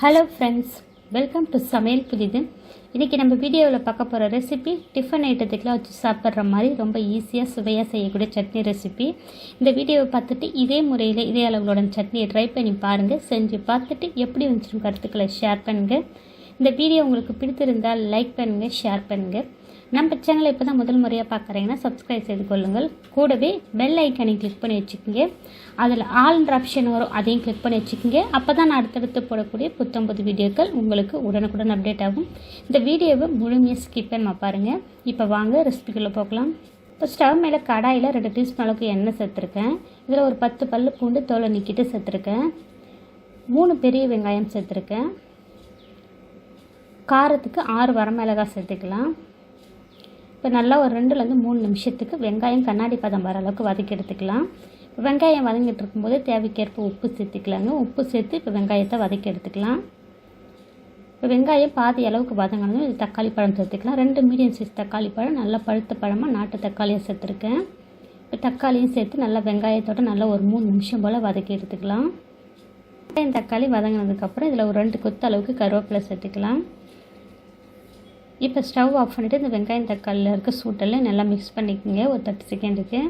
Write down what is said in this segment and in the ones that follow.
Hello friends welcome to சமையல் புதிது இன்றைக்கி நம்ம வீடியோவில் பார்க்க போகிற ரெசிபி டிஃபன் ஐட்டத்துக்குலாம் வச்சு சாப்பிட்ற மாதிரி ரொம்ப ஈஸியாக சுவையாக செய்யக்கூடிய சட்னி ரெசிபி இந்த வீடியோவை பார்த்துட்டு இதே முறையில் இதே அளவுகளோட சட்னியை ட்ரை பண்ணி பாருங்கள் செஞ்சு பார்த்துட்டு எப்படி வந்துச்சுன்னு கருத்துக்களை ஷேர் பண்ணுங்கள் இந்த வீடியோ உங்களுக்கு பிடித்திருந்தால் லைக் பண்ணுங்கள் ஷேர் பண்ணுங்கள் நம்ம சேனலை இப்போ தான் முதல் முறையாக பார்க்குறீங்கன்னா சப்ஸ்கிரைப் செய்து கொள்ளுங்கள். கூடவே பெல் ஐக்கனை கிளிக் பண்ணி வச்சுக்கோங்க. அதில் ஆல்ன்ற ஆப்ஷன் வரும் அதையும் கிளிக் பண்ணி வச்சுக்கோங்க. அப்போ தான் நான் அடுத்தடுத்து போடக்கூடிய புத்தம்பது வீடியோக்கள் உங்களுக்கு உடனுக்குடன் அப்டேட் ஆகும். இந்த வீடியோவை முழுமையாக ஸ்கிப் பண்ணாமல் பாருங்கள் இப்போ வாங்க ரெசிபிக்குள்ளே போகலாம். இப்போ ஸ்டவ் மேலே கடாயில் ரெண்டு டீஸ்பூன் அளவுக்கு எண்ணெய் சேர்த்துருக்கேன். இதில் ஒரு பத்து பல்லு பூண்டு தோலை நிற்கிட்டு சேர்த்துருக்கேன். மூணு பெரிய வெங்காயம் சேர்த்துருக்கேன். காரத்துக்கு ஆறு வரமிளகாய் சேர்த்துக்கலாம். இப்போ நல்லா ஒரு ரெண்டுலேருந்து மூணு நிமிஷத்துக்கு வெங்காயம் கண்ணாடி பதம் வர அளவுக்கு வதக்கி எடுத்துக்கலாம். வெங்காயம் வதங்கிட்டு இருக்கும்போது தேவைக்கேற்ப உப்பு சேர்த்துக்கலாங்க. உப்பு சேர்த்து இப்போ வெங்காயத்தை வதக்கி எடுத்துக்கலாம். இப்போ வெங்காயம் பாதி அளவுக்கு வதங்கணும். இது தக்காளி பழம் சேர்த்துக்கலாம். ரெண்டு மீடியம் சைஸ் தக்காளி பழம் நல்லா பழுத்த பழமாக நாட்டு தக்காளியை சேர்த்துருக்கேன். இப்போ தக்காளியும் சேர்த்து நல்லா வெங்காயத்தோட நல்லா ஒரு மூணு நிமிஷம் போல் வதக்கி எடுத்துக்கலாம். வெங்காயம் தக்காளி வதங்கினதுக்கப்புறம் இதில் ஒரு ரெண்டு கொத்து அளவுக்கு கருவேப்பிலை சேர்த்துக்கலாம். இப்போ ஸ்டவ் ஆஃப் பண்ணிவிட்டு இந்த வெங்காயம் தக்காளியில் இருக்க சூட்டெல்லாம் நல்லா மிக்ஸ் பண்ணிக்கோங்க. ஒரு தேர்ட்டி செகண்டுக்கு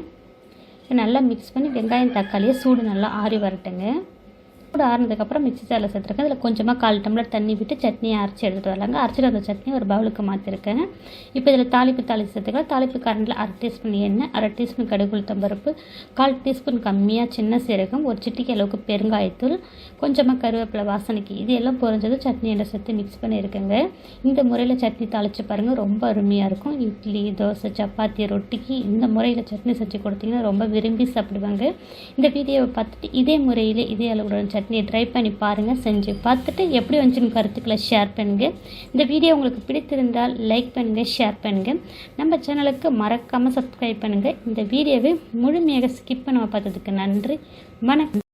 நல்லா மிக்ஸ் பண்ணி வெங்காயம் தக்காளியை சூடு நல்லா ஆறி வரட்டுங்க. சூடு ஆறினதுக்கப்புறம் மிக்சி ஜாரில் சேர்த்துருக்கேன். அதில் கொஞ்சமாக கால் டம்ளர் தண்ணி விட்டு சட்னியை அரைச்சி எடுத்துகிட்டு வரலாங்க. அரைச்சிட்டு அந்த சட்னி ஒரு பவுலுக்கு மாற்றிருக்கேன் இப்போ இதில் தாளிப்பு தாளி சேர்த்துக்கலாம். தாளிப்பு கரண்டில் அரை டீஸ்பூன் எண்ணெய் அரை டீஸ்பூன் கடுகு பருப்பு கால் டீஸ்பூன் கம்மியாக சின்ன சீரகம் ஒரு சிட்டிக்கு அளவுக்கு பெருங்காயத்தூள் கொஞ்சமாக கருவேப்பிலை வாசனைக்கு இது எல்லாம் பொறிஞ்சது சட்னியில் சேர்த்து மிக்ஸ் பண்ணியிருக்கேங்க இந்த முறையில் சட்னி தாளித்து பாருங்கள் ரொம்ப அருமையாக இருக்கும். இட்லி தோசை சப்பாத்தி ரொட்டிக்கு இந்த முறையில் சட்னி செஞ்சு கொடுத்தீங்கன்னா ரொம்ப விரும்பி சாப்பிடுவாங்க. இந்த வீடியோவை பார்த்துட்டு இதே முறையில் இதே அளவுடன் சட்னி சட்னி ட்ரை பண்ணி பாருங்கள் செஞ்சு பார்த்துட்டு எப்படி வந்துச்சுன்னு கருத்துக்களை ஷேர் பண்ணுங்கள் இந்த வீடியோ உங்களுக்கு பிடித்திருந்தால் லைக் பண்ணுங்கள் ஷேர் பண்ணுங்கள் நம்ம சேனலுக்கு மறக்காமல் சப்ஸ்கிரைப் பண்ணுங்கள் இந்த வீடியோவை முழுமையாக ஸ்கிப் பண்ண பார்த்ததுக்கு நன்றி. வணக்கம்.